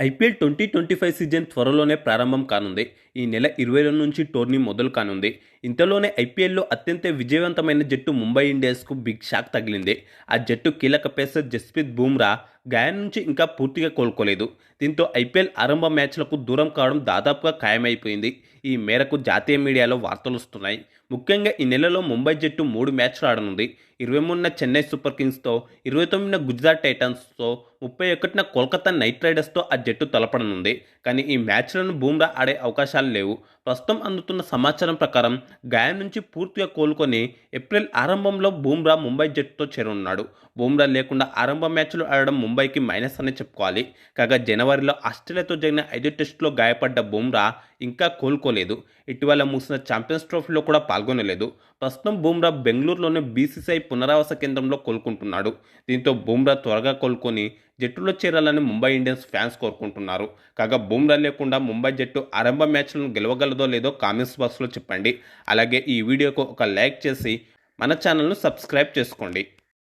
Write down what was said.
IPL twenty twenty five season త్వరలోనే ప్రారంభం కానుంది. ఈ నెల ఇరవై రెండు నుంచి టోర్నీ మొదలు కానుంది. ఇంతలోనే ఐపీఎల్లో అత్యంత విజయవంతమైన జట్టు ముంబై ఇండియన్స్కు బిగ్ షాక్ తగిలింది. ఆ జట్టు కీలక పేసర్ జస్ప్రీత్ బూమ్రా గాయం నుంచి ఇంకా పూర్తిగా కోలుకోలేదు. దీంతో ఐపీఎల్ ఆరంభ మ్యాచ్లకు దూరం కావడం దాదాపుగా ఖాయమైపోయింది. ఈ మేరకు జాతీయ మీడియాలో వార్తలు వస్తున్నాయి. ముఖ్యంగా ఈ నెలలో ముంబై జట్టు మూడు మ్యాచ్లు ఆడనుంది. ఇరవై మూడున చెన్నై సూపర్ కింగ్స్తో ఇరవై తొమ్మిదిన గుజరాత్ టైటన్స్తో ముప్పై ఒకటిన కోల్కతా నైట్ రైడర్స్తో ఆ జట్టు తలపడనుంది. కానీ ఈ మ్యాచ్లను బూమ్రా ఆడే అవకాశాలు లేవు. ప్రస్తుతం అందుతున్న సమాచారం ప్రకారం గాయం నుంచి పూర్తిగా కోలుకొని ఏప్రిల్ ఆరంభంలో బూమ్రా ముంబై జట్టుతో చేరున్నాడు బూమ్రా లేకుండా ఆరంభ మ్యాచ్లు ఆడడం ముంబైకి మైనస్ అని చెప్పుకోవాలి. కాగా జనవరిలో ఆస్ట్రేలియాతో జరిగిన ఐదు టెస్టులో గాయపడ్డ బూమ్రా ఇంకా కోలుకోలేదు. ఇటీవల ముగిసిన ఛాంపియన్స్ ట్రోఫీలో కూడా పాల్గొనలేదు. ప్రస్తుతం బూమ్రా బెంగళూరులోని బీసీసీఐ పునరావాస కేంద్రంలో కోలుకుంటున్నాడు. దీంతో బూమ్రా త్వరగా కోలుకొని జట్టులో చేరాలని ముంబై ఇండియన్స్ ఫ్యాన్స్ కోరుకుంటున్నారు. కాగా బుమ్రా లేకుండా ముంబై జట్టు ఆరంభ మ్యాచ్లను గెలవగలదో లేదో కామెంట్స్ బాక్స్లో చెప్పండి. అలాగే ఈ వీడియోకు ఒక లైక్ చేసి మన ఛానల్ను సబ్స్క్రైబ్ చేసుకోండి.